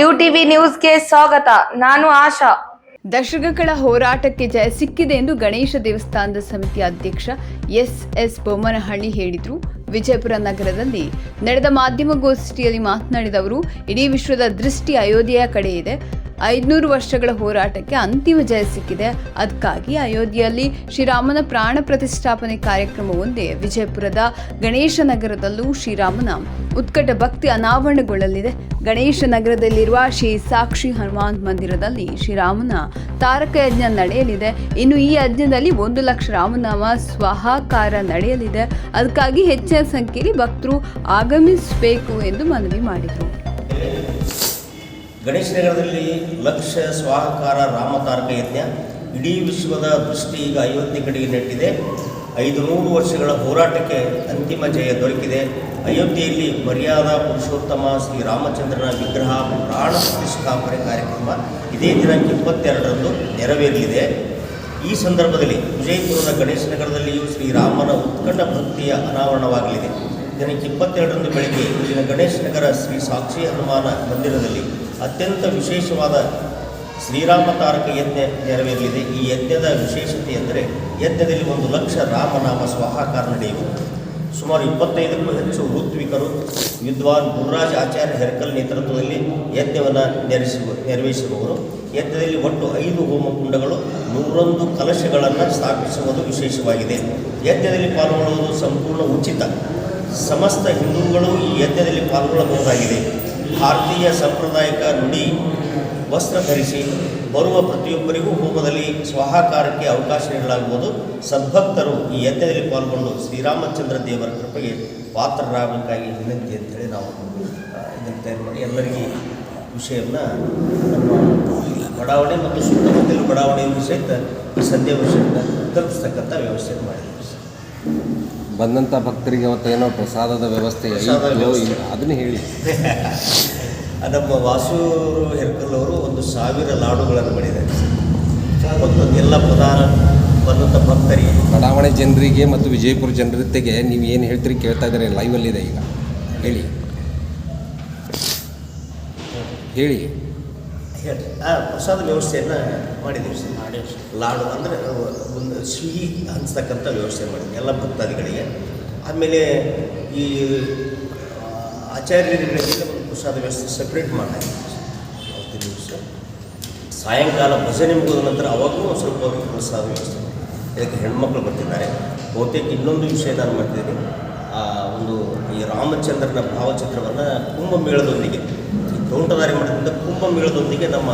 You TV ನ್ಯೂಸ್ಗೆ ಸ್ವಾಗತ. ನಾನು ಆಶಾ. ದಶಕಗಳ ಹೋರಾಟಕ್ಕೆ ಜಯ ಸಿಕ್ಕಿದೆ ಎಂದು ಗಣೇಶ ದೇವಸ್ಥಾನದ ಸಮಿತಿ ಅಧ್ಯಕ್ಷ ಎಸ್ ಎಸ್ ಬೊಮ್ಮನಹಳ್ಳಿ ಹೇಳಿದರು. ವಿಜಯಪುರ ನಗರದಲ್ಲಿ ನಡೆದ ಮಾಧ್ಯಮಗೋಷ್ಠಿಯಲ್ಲಿ ಮಾತನಾಡಿದ ಅವರು, ಇಡೀ ವಿಶ್ವದ ದೃಷ್ಟಿ ಅಯೋಧ್ಯೆಯ ಕಡೆ ಇದೆ. ಐದುನೂರು ವರ್ಷಗಳ ಹೋರಾಟಕ್ಕೆ ಅಂತಿಮ ಜಯ ಸಿಕ್ಕಿದೆ. ಅದಕ್ಕಾಗಿ ಅಯೋಧ್ಯೆಯಲ್ಲಿ ಶ್ರೀರಾಮನ ಪ್ರಾಣ ಪ್ರತಿಷ್ಠಾಪನೆ ಕಾರ್ಯಕ್ರಮ ಒಂದೇ ವಿಜಯಪುರದ ಗಣೇಶ ನಗರದಲ್ಲೂ ಶ್ರೀರಾಮನ ಉತ್ಕಟ ಭಕ್ತಿ ಅನಾವರಣಗೊಳ್ಳಲಿದೆ. ಗಣೇಶ ನಗರದಲ್ಲಿರುವ ಶ್ರೀ ಸಾಕ್ಷಿ ಹನುಮಾನ್ ಮಂದಿರದಲ್ಲಿ ಶ್ರೀರಾಮನ ತಾರಕ ಯಜ್ಞ ನಡೆಯಲಿದೆ. ಇನ್ನು ಈ ಯಜ್ಞದಲ್ಲಿ ಒಂದು ಲಕ್ಷ ರಾಮನಾಮ ಸ್ವಹಾಕಾರ ನಡೆಯಲಿದೆ. ಅದಕ್ಕಾಗಿ ಹೆಚ್ಚಿನ ಸಂಖ್ಯೆಯಲ್ಲಿ ಭಕ್ತರು ಆಗಮಿಸಬೇಕು ಎಂದು ಮನವಿ ಮಾಡಿದರು. ಗಣೇಶ ನಗರದಲ್ಲಿ ಲಕ್ಷ ಸ್ವಾಹಕಾರ ರಾಮತಾರಕ ಯಜ್ಞ ಇಡೀ ವಿಶ್ವದ ದೃಷ್ಟಿ ಈಗ ಅಯೋಧ್ಯೆ ಕಡೆಗೆ ನೆಟ್ಟಿದೆ. ಐದು ನೂರು ವರ್ಷಗಳ ಹೋರಾಟಕ್ಕೆ ಅಂತಿಮ ಜಯ ದೊರಕಿದೆ. ಅಯೋಧ್ಯೆಯಲ್ಲಿ ಮರ್ಯಾದಾ ಪುರುಷೋತ್ತಮ ಶ್ರೀ ರಾಮಚಂದ್ರನ ವಿಗ್ರಹ ಪ್ರಾಣ ಪ್ರತಿಷ್ಠಾಪನೆ ಕಾರ್ಯಕ್ರಮ ಇದೇ ದಿನಾಂಕ ಇಪ್ಪತ್ತೆರಡರಂದು ನೆರವೇರಲಿದೆ. ಈ ಸಂದರ್ಭದಲ್ಲಿ ವಿಜಯಪುರದ ಗಣೇಶ ನಗರದಲ್ಲಿಯೂ ಶ್ರೀರಾಮನ ಉತ್ಕಟ ಭಕ್ತಿಯ ಅನಾವರಣವಾಗಲಿದೆ. ದಿನಕ್ಕೆ ಇಪ್ಪತ್ತೆರಡರಂದು ಬೆಳಗ್ಗೆ ಇಲ್ಲಿನ ಗಣೇಶ ನಗರ ಶ್ರೀ ಸಾಕ್ಷಿ ಹನುಮಾನ ಮಂದಿರದಲ್ಲಿ ಅತ್ಯಂತ ವಿಶೇಷವಾದ ಶ್ರೀರಾಮ ತಾರಕ ಯಜ್ಞ ನೆರವೇರಲಿದೆ. ಈ ಯಜ್ಞದ ವಿಶೇಷತೆ ಎಂದರೆ ಯಜ್ಞದಲ್ಲಿ ಒಂದು ಲಕ್ಷ ರಾಮನಾಮ ಸ್ವಾಹಾಕಾರ ನಡೆಯುವುದು. ಸುಮಾರು ಇಪ್ಪತ್ತೈದಕ್ಕೂ ಹೆಚ್ಚು ಋತ್ವಿಕರು, ವಿದ್ವಾನ್ ಗುರುರಾಜ್ ಆಚಾರ್ಯ ಹೆರ್ಕಲ್ ನೇತೃತ್ವದಲ್ಲಿ ಯಜ್ಞವನ್ನು ನೆರವೇರಿಸುವ ನೆರವೇರಿಸುವವರು. ಯಜ್ಞದಲ್ಲಿ ಒಟ್ಟು ಐದು ಹೋಮಕುಂಡಗಳು, ನೂರೊಂದು ಕಲಶಗಳನ್ನು ಸ್ಥಾಪಿಸುವುದು ವಿಶೇಷವಾಗಿದೆ. ಯಜ್ಞದಲ್ಲಿ ಪಾಲ್ಗೊಳ್ಳುವುದು ಸಂಪೂರ್ಣ ಉಚಿತ. ಸಮಸ್ತ ಹಿಂದೂಗಳು ಈ ಯಜ್ಞದಲ್ಲಿ ಪಾಲ್ಗೊಳ್ಳಬಹುದಾಗಿದೆ. ಭಾರತೀಯ ಸಾಂಪ್ರದಾಯಿಕ ನುಡಿ ವಸ್ತ್ರ ಧರಿಸಿ ಬರುವ ಪ್ರತಿಯೊಬ್ಬರಿಗೂ ಹೋಮದಲ್ಲಿ ಸ್ವಾಹಾಕಾರಕ್ಕೆ ಅವಕಾಶ ನೀಡಲಾಗುವುದು ಸದ್ಭಕ್ತರು ಈ ಯಜ್ಞದಲ್ಲಿ ಪಾಲ್ಗೊಂಡು ಶ್ರೀರಾಮಚಂದ್ರ ದೇವರ ಕೃಪೆಗೆ ಪಾತ್ರರಾಗಬೇಕಾಗಿ ವಿನಂತಿ ಅಂತೇಳಿ ನಾವು ಇದನ್ನು ತಯಾರು ಮಾಡಿ ಎಲ್ಲರಿಗೂ ವಿಷಯವನ್ನು ಬಡಾವಣೆ ಮತ್ತು ಸುತ್ತಮುತ್ತಲ ಬಡಾವಣೆಯನ್ನು ಸಹಿತ ಈ ಸಂದೇಶವನ್ನು ತಲುಪಿಸ್ತಕ್ಕಂಥ ವ್ಯವಸ್ಥೆ ಮಾಡಿದ್ದೀವಿ ಸರ್. ಬಂದಂಥ ಭಕ್ತರಿಗೆ ಅವತ್ತು ಏನೋ ಪ್ರಸಾದದ ವ್ಯವಸ್ಥೆ ಅದನ್ನು ಹೇಳಿ. ನಮ್ಮ ವಾಸೂರು ಹೆರ್ಕಲ್ ಅವರು ಒಂದು ಸಾವಿರ ಲಾಡುಗಳನ್ನು ಮಾಡಿದ್ದಾರೆ. ಒಂದೊಂದು ಎಲ್ಲ ಪ್ರಧಾನ ಬಂದಂಥ ಭಕ್ತರಿಗೆ. ಬಡಾವಣೆ ಜನರಿಗೆ ಮತ್ತು ವಿಜಯಪುರ ಜನರತೆಗೆ ನೀವು ಏನು ಹೇಳ್ತೀರಿ ಕೇಳ್ತಾ ಇದ್ದಾರೆ ಲೈವಲ್ಲಿದೆ ಈಗ. ಹೇಳಿ. ಹೇಳಿ. ಹೇಳಿ ಆ, ಪ್ರಸಾದ ವ್ಯವಸ್ಥೆಯನ್ನು ಮಾಡಿದ್ದೀವಿ ಸರ್. ಲಾಡು ಅಂದರೆ ಒಂದು ಸಿಹಿ ಹಂಚ್ತಕ್ಕಂಥ ವ್ಯವಸ್ಥೆ ಮಾಡಿದ್ವಿ, ಎಲ್ಲ ಭಕ್ತಾದಿಗಳಿಗೆ. ಆಮೇಲೆ ಈ ಆಚಾರ್ಯರಿಗೆ ಒಂದು ಪ್ರಸಾದ ವ್ಯವಸ್ಥೆ ಸಪ್ರೇಟ್ ಮಾಡಿದ್ವಿ ಅವತ್ತಿನ ದಿವಸ ಸಾಯಂಕಾಲ ಭಜನೆ ಮುಗಿದ ನಂತರ ಅವಾಗೂ ಒಂದು ಸ್ವಲ್ಪ ಪ್ರಸಾದ ವ್ಯವಸ್ಥೆ ಮಾಡಿ ಇದಕ್ಕೆ ಹೆಣ್ಮಕ್ಳು ಬರ್ತಿದ್ದಾರೆ. ಬಹುತೇಕ ಇನ್ನೊಂದು ವಿಷಯ ನಾನು ಮಾಡ್ತಿದ್ದೀನಿ. ಆ, ಒಂದು ಈ ರಾಮಚಂದ್ರನ ಭಾವಚಿತ್ರವನ್ನು ಕುಂಭಮೇಳದೊಂದಿಗೆ ತೋಂಟದಾರಿ ಕುಂಭ ಕುಂಭಮೇಳದೊಂದಿಗೆ ನಮ್ಮ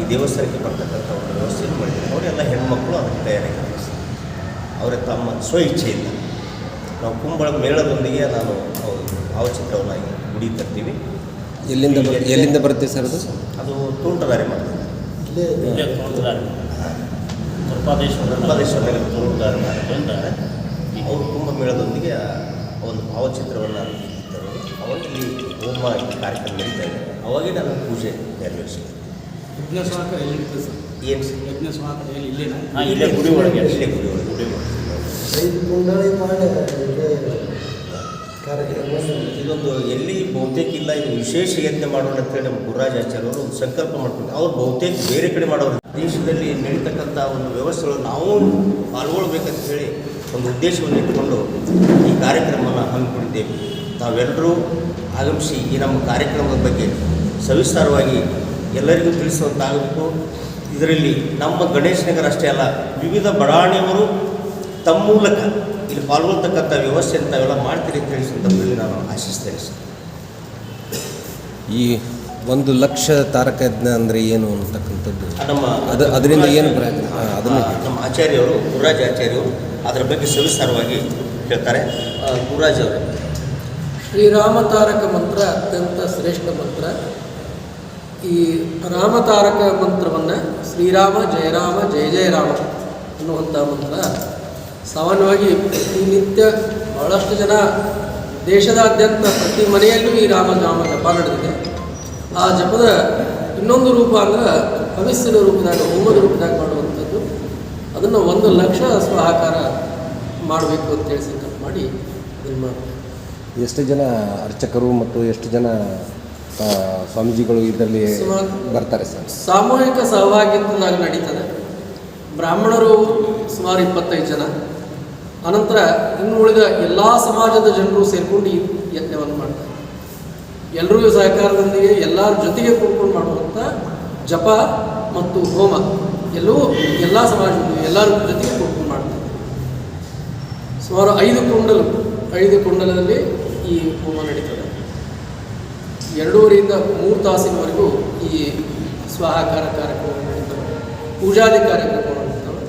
ಈ ದೇವಸ್ಥಾನಕ್ಕೆ ಬರ್ತಕ್ಕಂಥ ಒಂದು ವ್ಯವಸ್ಥೆಯನ್ನು ಮಾಡಿದ್ದೀವಿ ಅವರೆಲ್ಲ ಹೆಣ್ಮಕ್ಳು ಅದಕ್ಕೆ ತಯಾರಾಗಿದ್ದಾರೆ. ಅವರೇ ಅವರ ತಮ್ಮ ಸ್ವ ಇಚ್ಛೆಯಿಂದ ನಾವು ಕುಂಬಳ ಮೇಳದೊಂದಿಗೆ ನಾನು ಅವ್ರ ಭಾವಚಿತ್ರವನ್ನು ಗುಡಿ ತರ್ತೀವಿ. ಎಲ್ಲಿಂದ ಎಲ್ಲಿಂದ ಬರುತ್ತೆ ಸರ್ ಅದು? ಅದು ಕೃಪಾದೇಶ್ವರ ಕೃಪಾದೇಶ್ವರನಲ್ಲಿ ತೋಂಟದಾರಿ ಮಠ ಅಂತ ಅವರು ಕುಂಭಮೇಳದೊಂದಿಗೆ ಮೇಳದೊಂದಿಗೆ ಒಂದು ಭಾವಚಿತ್ರವನ್ನು ಅವರು ಅವಾಗ ಇಲ್ಲಿ ಹೋಮ ಕಾರ್ಯಕ್ರಮ ನಡೀತಾ ಇದೆ. ಅವಾಗೇ ನಾನು ಪೂಜೆ. ನೆರವೇರಿಸಿದೆ ಯಜ್ಞ ಸ್ವಾಕ ಎಲ್ಲಿರ್ತದೆ ಸರ್? ಏನು ಯಜ್ಞ ಸ್ವಾಕ ಎಲ್ಲಿ ಇಲ್ಲೇನಾ? ಹಾಂ ಇಲ್ಲೇ ಗುಡಿ ಒಳಗೆ. ಇಲ್ಲೇ ಗುಡಿ ಒಳಗೆ. ಗುಡಿ ಒಳಗೆ. ಐದು ಕುಂಡಳಿ ಮಾಡಿ ಇದೆ ಕಾರ್ಯಕ್ರಮ ಇದೊಂದು ಎಲ್ಲಿ ಬಹುತೇಕ ಇಲ್ಲ ಇದು ವಿಶೇಷ ಯಜ್ಞ ಮಾಡೋಣ ಅಂತೇಳಿ ನಮ್ಮ ಗುರುರಾಜ ಆಚಾರ್ಯ ಅವರು ಒಂದು ಸಂಕಲ್ಪ ಮಾಡ್ಕೊಂಡು ಅವ್ರು ಬಹುತೇಕ ಬೇರೆ ಕಡೆ ಮಾಡೋರು. ದೇಶದಲ್ಲಿ ನಡೀತಕ್ಕಂಥ ಒಂದು ವ್ಯವಸ್ಥೆಗಳು ನಾವು ಪಾಲ್ಗೊಳ್ಬೇಕಂತ ಹೇಳಿ ಒಂದು ಉದ್ದೇಶವನ್ನು ಇಟ್ಟುಕೊಂಡು ಈ ಕಾರ್ಯಕ್ರಮವನ್ನು ಹಮ್ಮಿಕೊಂಡಿದ್ದೇವೆ. ತಾವೆಲ್ಲರೂ ಆಗಮಿಸಿ ಈ ನಮ್ಮ ಕಾರ್ಯಕ್ರಮದ ಬಗ್ಗೆ ಸವಿಸ್ತಾರವಾಗಿ ಎಲ್ಲರಿಗೂ ತಿಳಿಸುವಂತಾಗಬೇಕು. ಇದರಲ್ಲಿ ನಮ್ಮ ಗಣೇಶ ನಗರ ಅಷ್ಟೇ ಅಲ್ಲ ವಿವಿಧ ಬಡಾವಣೆಯವರು ತಮ್ಮ ಮೂಲಕ ಇಲ್ಲಿ ಪಾಲ್ಗೊಳ್ತಕ್ಕಂಥ ವ್ಯವಸ್ಥೆ ಅಂತವೆಲ್ಲ ಮಾಡ್ತೀರಿ ಅಂತ ಹೇಳಿ ಸಂದರ್ಭದಲ್ಲಿ ನಾನು ಆಶಿಸ್ತೇನೆ ಸರ್. ಈ ಒಂದು ಲಕ್ಷ ತಾರಕಜ್ಞ ಅಂದರೆ ಏನು ಅಂತಕ್ಕಂಥದ್ದು ನಮ್ಮ ಅದು ಅದರಿಂದ ಏನು ಅದನ್ನು ನಮ್ಮ ಆಚಾರ್ಯವರು ಗುರುರಾಜ ಆಚಾರ್ಯರು ಅದರ ಬಗ್ಗೆ ಸವಿಸ್ತಾರವಾಗಿ ಹೇಳ್ತಾರೆ. ಗುರುರಾಜ್ ಅವರು ಶ್ರೀರಾಮತಾರಕ ಮಂತ್ರ ಅತ್ಯಂತ ಶ್ರೇಷ್ಠ ಮಂತ್ರ. ಈ ರಾಮತಾರಕ ಮಂತ್ರವನ್ನು ಶ್ರೀರಾಮ, ಜಯರಾಮ, ಜಯ ಜಯ ರಾಮ ಅನ್ನುವಂಥ ಮಂತ್ರ ಸಾಮಾನ್ಯವಾಗಿ ಪ್ರತಿನಿತ್ಯ ನಿತ್ಯ ಬಹಳಷ್ಟು ಜನ ದೇಶದಾದ್ಯಂತ ಪ್ರತಿ ಮನೆಯಲ್ಲೂ ಈ ರಾಮ ನಾಮ ಜಪ ನಡೆದಿದೆ. ಆ ಜಪದ ಇನ್ನೊಂದು ರೂಪ ಅಂದ್ರೆ ಹವಿಸ್ಸಿನ ರೂಪದಾಗ, ಹೋಮದ ರೂಪದಾಗ ಮಾಡುವಂಥದ್ದು. ಅದನ್ನು ಒಂದು ಲಕ್ಷ ಸಹಕಾರ ಮಾಡಬೇಕು ಅಂತೇಳಿ ಸಂಕಲ್ಪ ಮಾಡಿ ಮಾಡ್ತಾರೆ ಎಷ್ಟು ಜನ ಅರ್ಚಕರು ಮತ್ತು ಎಷ್ಟು ಜನ ಸ್ವಾಮೀಜಿಗಳು ಇದರಲ್ಲಿ ಸುಮಾರು- ಬರ್ತಾರೆ ಸರ್? ಸಾಮೂಹಿಕ ಸಹಭಾಗಿತ್ವದಾಗ ನಡೀತದೆ. ಬ್ರಾಹ್ಮಣರು ಸುಮಾರು ಇಪ್ಪತ್ತೈದು ಜನ. ಅನಂತರ ಇನ್ನು ಉಳಿದ ಎಲ್ಲ ಸಮಾಜದ ಜನರು ಸೇರಿಕೊಂಡು ಈ ಯಜ್ಞವನ್ನು ಮಾಡ್ತಾರೆ. ಎಲ್ಲರಿಗೂ ಸಹಕಾರದೊಂದಿಗೆ ಎಲ್ಲರ ಜೊತೆಗೆ ಕೂತ್ಕೊಂಡು ಮಾಡುವಂಥ ಜಪ ಮತ್ತು ಹೋಮ ಎಲ್ಲವೂ ಎಲ್ಲ ಸಮಾಜದ ಎಲ್ಲರ ಜೊತೆಗೆ ಕೂತ್ಕೊಂಡು ಮಾಡ್ತಾರೆ. ಸುಮಾರು ಐದು ಕುಂಡಲು ಐದು ಕುಂಡಲದಲ್ಲಿ ಈ ಹೋಮ ನಡೀತದೆ. ಎರಡೂವರೆಯಿಂದ ಮೂರು ತಾಸಿನವರೆಗೂ ಈ ಸ್ವಾಹಾಕಾರ ಕಾರ್ಯಕ್ರಮ ನಡೀತವೆ. ಪೂಜಾದಿ ಕಾರ್ಯಕ್ರಮ ನಡೀತವೆ.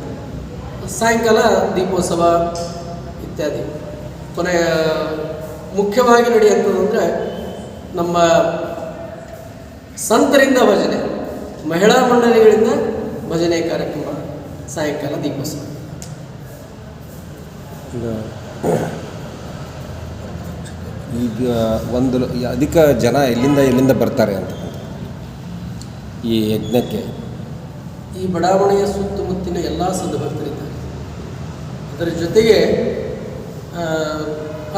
ಸಾಯಂಕಾಲ ದೀಪೋತ್ಸವ ಇತ್ಯಾದಿ. ಕೊನೆಯ ಮುಖ್ಯವಾಗಿ ನಡೆಯುವಂಥದ್ದು ನಮ್ಮ ಸಂತರಿಂದ ಭಜನೆ, ಮಹಿಳಾ ಮಂಡಳಿಗಳಿಂದ ಭಜನೆ ಕಾರ್ಯಕ್ರಮ ಸಾಯಂಕಾಲ ದೀಪೋತ್ಸವ. ಈಗ ಒಂದು ಅಧಿಕ ಜನ ಎಲ್ಲಿಂದ ಎಲ್ಲಿಂದ ಬರ್ತಾರೆ ಅಂತ. ಈ ಯಜ್ಞಕ್ಕೆ. ಈ ಬಡಾವಣೆಯ ಸುತ್ತಮುತ್ತಿನ ಎಲ್ಲ ಸದ್ಭಕ್ತರಿದ್ದಾರೆ ಅದರ ಜೊತೆಗೆ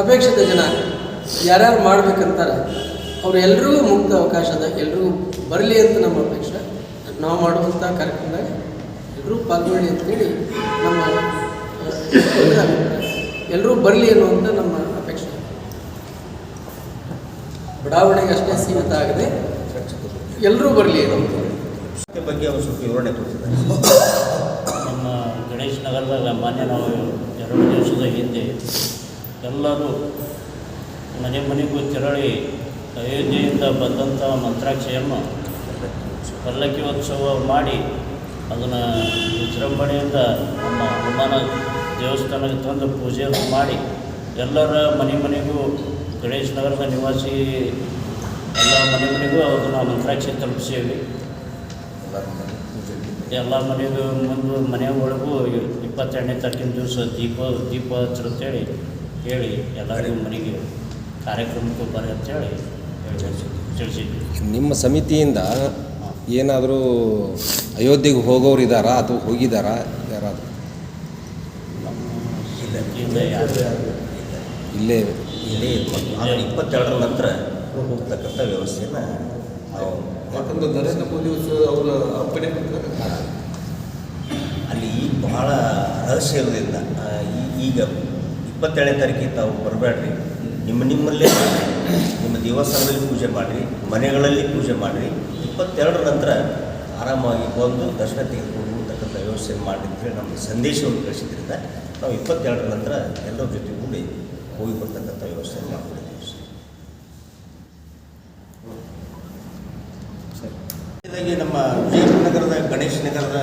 ಅಪೇಕ್ಷಿತ ಜನ ಯಾರ್ಯಾರು ಮಾಡ್ಬೇಕಂತಾರೆ ಅವರೆಲ್ಲರಿಗೂ ಮುಕ್ತ ಅವಕಾಶ ಅದ ಬರಲಿ ಅಂತ ನಮ್ಮ ಅಪೇಕ್ಷೆ. ನಾವು ಮಾಡುವಂಥ ಕಾರ್ಯಕ್ರಮದಾಗ ಎಲ್ಲರೂ ಪಾಲ್ಗೊಳ್ಳಿ ಅಂತೇಳಿ ನಮ್ಮ ಎಲ್ಲರೂ ಬರಲಿ ಅನ್ನುವಂಥ ನಮ್ಮ ಅಪೇಕ್ಷೆ ಬಡಾವಣೆಗೆ ಅಷ್ಟೇ ಸೀಮಿತ ಆಗದೆ ಎಲ್ಲರೂ ಬರಲಿ ಬಗ್ಗೆ ಅವರು ಸ್ವಲ್ಪ ವಿವರಣೆ ಕೊಡ್ತಿದ್ದಾರೆ ನಮ್ಮ ಗಣೇಶ್ ನಗರದಾಗ ಮಾನ್ಯ ನಾವು ಎರಡು ದಿವಸದ ಹಿಂದೆ ಎಲ್ಲರೂ ಮನೆ ಮನೆಗೂ ತೆರಳಿ ಅಯೋಧ್ಯೆಯಿಂದ ಬಂದಂಥ ಮಂತ್ರಾಕ್ಷಿಯನ್ನು ಪಲ್ಲಕ್ಕಿ ಉತ್ಸವ ಮಾಡಿ ಅದನ್ನು ವಿಜೃಂಭಣೆಯಿಂದ ನಮ್ಮ ಹನುಮಾನ ದೇವಸ್ಥಾನಕ್ಕೆ ತಂದು ಪೂಜೆಯನ್ನು ಮಾಡಿ ಎಲ್ಲರ ಮನೆ ಮನೆಗೂ ಗಣೇಶ್ ನಗರದ ನಿವಾಸಿ ಎಲ್ಲ ಮನೆ ಮನೆಗೂ ಅದನ್ನು ಮಂತ್ರಾಕ್ಷಿ ತಲುಪಿಸೇವಿ ಎಲ್ಲ ಮನೆಗೂ ಮುಂದೆ ಮನೆ ಒಳಗೂ ಇಪ್ಪತ್ತೆರಡನೇ ತಾರೀಕಿನ ದಿವಸ ದೀಪ ದೀಪ ಹಚ್ಚಿರುತ್ತೇಳಿ ಹೇಳಿ ಎಲ್ಲರಿಗೂ ಮನೆಗೆ ಕಾರ್ಯಕ್ರಮಕ್ಕೂ ಬರ್ರಿ ಅಂತೇಳಿ ತಿಳಿಸಿದ್ವಿ. ನಿಮ್ಮ ಸಮಿತಿಯಿಂದ ಏನಾದರೂ ಅಯೋಧ್ಯೆಗೆ ಹೋಗೋರು ಇದ್ದಾರಾ ಅಥವಾ ಹೋಗಿದ್ದಾರಾ? ಯಾರಾದರೂ? ಯಾರು ಯಾರು? ಇಲ್ಲೇ ಇಲ್ಲೇ ಇರ್ಬೋದು ಆಮೇಲೆ ಇಪ್ಪತ್ತೆರಡರ ನಂತರ ಹೋಗ್ತಕ್ಕಂಥ ವ್ಯವಸ್ಥೆಯನ್ನು ನಾವು ಯಾಕಂದ್ರೆ ನರೇಂದ್ರ ಮೋದಿ ಅವರ ಅಪ್ಪಣೆ ಅಲ್ಲಿ ಈಗ ಬಹಳ ರಹಸ್ಯ ಇರೋದ್ರಿಂದ ಈ- ಈಗ ಇಪ್ಪತ್ತೇಳನೇ ತಾರೀಕಿಗೆ ತಾವು ಬರಬೇಡ್ರಿ. ನಿಮ್ಮ ನಿಮ್ಮಲ್ಲೇ ಮಾಡ್ರಿ. ನಿಮ್ಮ ದೇವಸ್ಥಾನದಲ್ಲಿ ಪೂಜೆ ಮಾಡಿರಿ ಮನೆಗಳಲ್ಲಿ ಪೂಜೆ ಮಾಡಿರಿ. ಇಪ್ಪತ್ತೆರಡರ ನಂತರ ಆರಾಮಾಗಿ ಬಂದು ದರ್ಶನ ತೆಗೆದುಕೊಂಡು ಹೋಗ್ತಕ್ಕಂಥ ವ್ಯವಸ್ಥೆ ಮಾಡಿ ಅಂತೇಳಿ ನಮಗೆ ಸಂದೇಶವನ್ನು ಕಳಿಸಿದ್ರಿಂದ ನಾವು ಇಪ್ಪತ್ತೆರಡರ ನಂತರ ಎಲ್ಲರ ಜೊತೆ ಕೂಡಿ ಹೋಗಿ ವ್ಯವಸ್ಥೆ ಮಾಡ್ಕೊಂಡಿದ್ದೀವಿ ಸರ್. ನಮ್ಮ ವಿಜಯನಗರದ ನಗರದ ಗಣೇಶ ನಗರದ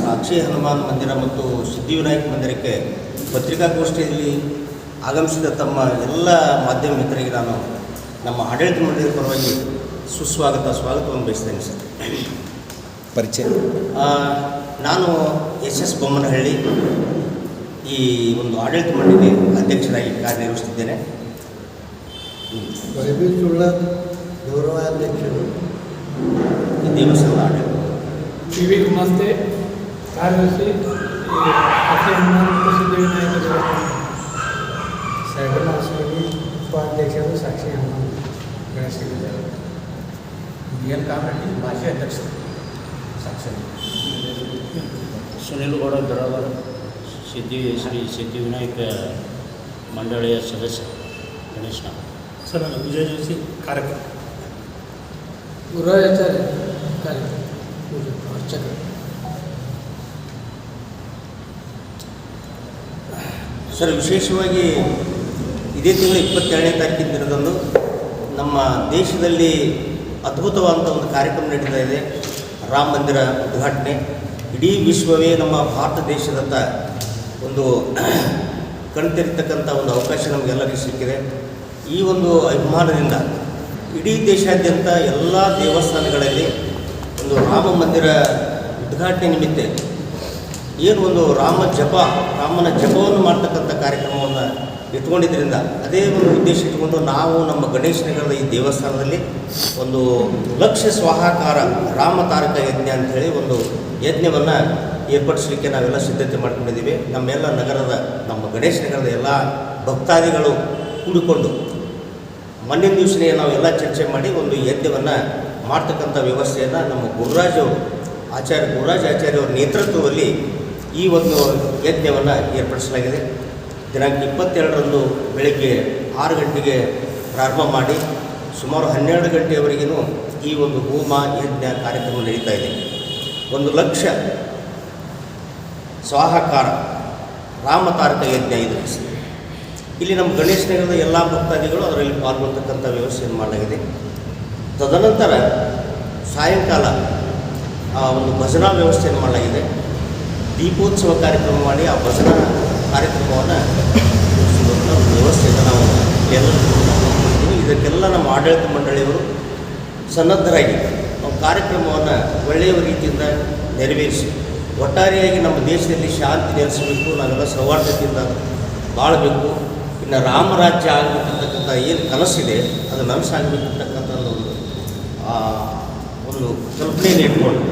ಸಾಕ್ಷಿ ಹನುಮಾನ್ ಮಂದಿರ ಮತ್ತು ಸಿದ್ಧಿವಿನಾಯಕ ಮಂದಿರಕ್ಕೆ ಪತ್ರಿಕಾಗೋಷ್ಠಿಯಲ್ಲಿ ಆಗಮಿಸಿದ ತಮ್ಮ ಎಲ್ಲ ಮಾಧ್ಯಮ ಮಿತ್ರರಿಗೆ ನಾನು ನಮ್ಮ ಆಡಳಿತ ಮಂಡಳಿಯ ಪರವಾಗಿ ಸುಸ್ವಾಗತ ಸ್ವಾಗತವನ್ನು ಬಯಸ್ತೇನೆ ಸರ್. ಪರಿಚಯ. ನಾನು ಎಸ್ ಎಸ್ ಬೊಮ್ಮನಹಳ್ಳಿ ಈ ಒಂದು ಆಡಳಿತ ಮಂಡಳಿ ಅಧ್ಯಕ್ಷರಾಗಿ ಕಾರ್ಯನಿರ್ವಹಿಸುತ್ತಿದ್ದೇನೆ. ಬರಿಬೀಸುಳ್ಳ ಗೌರವಾಧ್ಯಕ್ಷರು ಈ ದೇವಸ್ಥಾನದ ಆಡಳಿತ. ಟಿ ವಿ ಗುಮಾಸ್ತೆ ಕಾರ್ಯದರ್ಶಿ ಸಿದ್ಧಿವಿನಾಯಕ ದೇವಸ್ಥಾನ. ಸ್ವಾಮಿ ಉಪಾಧ್ಯಕ್ಷರು ಸಾಕ್ಷಿ ಹನುಮಾನ್ ಗಣೇಶ ಎನ್ ಕಾಮರೆಡ್ಡಿ ಮಾಜಿ ಅಧ್ಯಕ್ಷರು. ಸಾಕ್ಷಿ. ಸುನಿಲ್ ಗೌಡ ಬಿರಾದರ್ ಸಿದ್ಧಿ ಶ್ರೀ ಸಿದ್ಧಿವಿನಾಯಕ ಮಂಡಳಿಯ ಸದಸ್ಯ ಗಣೇಶ್. ನಗರ ಸರ್ ವಿಜಯ ಜೋಶಿ ಕಾರ್ಯಕ್ರಮ. ಗುರುರಾಜಾಚಾರ್ಯ ಕಾರ್ಯಕ್ರಮ. ಸರ್ ವಿಶೇಷವಾಗಿ ಇದೇ ತಿಂಗಳ ಇಪ್ಪತ್ತೆರಡನೇ ತಾರೀಕಿನ ದಿನದಂದು ನಮ್ಮ ದೇಶದಲ್ಲಿ ಅದ್ಭುತವಾದಂಥ ಒಂದು ಕಾರ್ಯಕ್ರಮ ನಡೀತಾ ಇದೆ. ರಾಮ ಮಂದಿರ ಉದ್ಘಾಟನೆ. ಇಡೀ ವಿಶ್ವವೇ ನಮ್ಮ ಭಾರತ ದೇಶದತ್ತ ಒಂದು ಕಣ್ತಿರ್ತಕ್ಕಂಥ ಒಂದು ಅವಕಾಶ ನಮಗೆಲ್ಲರಿಗೂ ಸಿಕ್ಕಿದೆ. ಈ ಒಂದು ಅಭಿಮಾನದಿಂದ ಇಡೀ ದೇಶಾದ್ಯಂತ ಎಲ್ಲ ದೇವಸ್ಥಾನಗಳಲ್ಲಿ ಒಂದು ರಾಮ ಮಂದಿರ ಉದ್ಘಾಟನೆ ನಿಮಿತ್ತ ಏನು ಒಂದು ರಾಮ ಜಪ, ರಾಮನ ಜಪವನ್ನು ಮಾಡ್ತಕ್ಕಂಥ ಕಾರ್ಯಕ್ರಮವನ್ನು ಇಟ್ಕೊಂಡಿದ್ದರಿಂದ ಅದೇ ಒಂದು ಉದ್ದೇಶ ಇಟ್ಕೊಂಡು ನಾವು ನಮ್ಮ ಗಣೇಶ ನಗರದ ಈ ದೇವಸ್ಥಾನದಲ್ಲಿ ಒಂದು ಲಕ್ಷ ಸ್ವಾಹಾಕಾರ ರಾಮ ತಾರಕ ಯಜ್ಞ ಅಂಥೇಳಿ ಒಂದು ಯಜ್ಞವನ್ನು ಏರ್ಪಡಿಸಲಿಕ್ಕೆ ನಾವೆಲ್ಲ ಸಿದ್ಧತೆ ಮಾಡ್ಕೊಂಡಿದ್ದೀವಿ. ನಮ್ಮೆಲ್ಲ ನಗರದ, ನಮ್ಮ ಗಣೇಶ ನಗರದ ಎಲ್ಲ ಭಕ್ತಾದಿಗಳು ಕೂಡಿಕೊಂಡು ಮಣ್ಣಿನ ದಿವಸನೇ ನಾವೆಲ್ಲ ಚರ್ಚೆ ಮಾಡಿ ಒಂದು ಯಜ್ಞವನ್ನು ಮಾಡ್ತಕ್ಕಂಥ ವ್ಯವಸ್ಥೆಯನ್ನು ನಮ್ಮ ಗುರುರಾಜ್ ಅವರು, ಆಚಾರ್ಯ ಗುರುರಾಜ್ ಆಚಾರ್ಯ ನೇತೃತ್ವದಲ್ಲಿ ಈ ಒಂದು ಯಜ್ಞವನ್ನು ಏರ್ಪಡಿಸಲಾಗಿದೆ. ದಿನಾಂಕ ಇಪ್ಪತ್ತೆರಡರಂದು ಬೆಳಗ್ಗೆ ಆರು ಗಂಟೆಗೆ ಪ್ರಾರಂಭ ಮಾಡಿ ಸುಮಾರು ಹನ್ನೆರಡು ಗಂಟೆಯವರೆಗೂ ಈ ಒಂದು ಹೋಮ ಯಜ್ಞ ಕಾರ್ಯಕ್ರಮ ನಡೀತಾ ಇದೆ. ಒಂದು ಲಕ್ಷ ಸ್ವಾಹಕಾರ ರಾಮತಾರಕ ಯಜ್ಞ ಇದು. ಇಲ್ಲಿ ನಮ್ಮ ಗಣೇಶ ನಗರದ ಎಲ್ಲ ಭಕ್ತಾದಿಗಳು ಅದರಲ್ಲಿ ಪಾಲ್ಗೊಳ್ತಕ್ಕಂಥ ವ್ಯವಸ್ಥೆಯನ್ನು ಮಾಡಲಾಗಿದೆ. ತದನಂತರ ಸಾಯಂಕಾಲ ಒಂದು ಭಜನಾ ವ್ಯವಸ್ಥೆಯನ್ನು ಮಾಡಲಾಗಿದೆ. ದೀಪೋತ್ಸವ ಕಾರ್ಯಕ್ರಮ ಮಾಡಿ ಆ ಭಜನಾ ಕಾರ್ಯಕ್ರಮವನ್ನು ರೂಪಿಸುವಂಥ ಒಂದು ವ್ಯವಸ್ಥೆಯನ್ನು ನಾವು ಎಲ್ಲರೂ ಇದಕ್ಕೆಲ್ಲ ನಮ್ಮ ಆಡಳಿತ ಮಂಡಳಿಯವರು ಸನ್ನದ್ಧರಾಗಿ ನಾವು ಕಾರ್ಯಕ್ರಮವನ್ನು ಒಳ್ಳೆಯ ರೀತಿಯಿಂದ ನೆರವೇರಿಸಿ, ಒಟ್ಟಾರೆಯಾಗಿ ನಮ್ಮ ದೇಶದಲ್ಲಿ ಶಾಂತಿ ನೆಲೆಸಬೇಕು, ನಾವೆಲ್ಲ ಸೌಹಾರ್ದತೆಯಿಂದ ಬಾಳಬೇಕು. ಇನ್ನು ರಾಮರಾಜ್ಯ ಆಗಬೇಕಂತಕ್ಕಂಥ ಏನು ಕನಸಿದೆ, ಅದು ನನಸಾಗಬೇಕಂತಕ್ಕಂಥ ಒಂದು ಒಂದು ಕಲ್ಪನೆಯನ್ನು ಇಟ್ಕೊಂಡು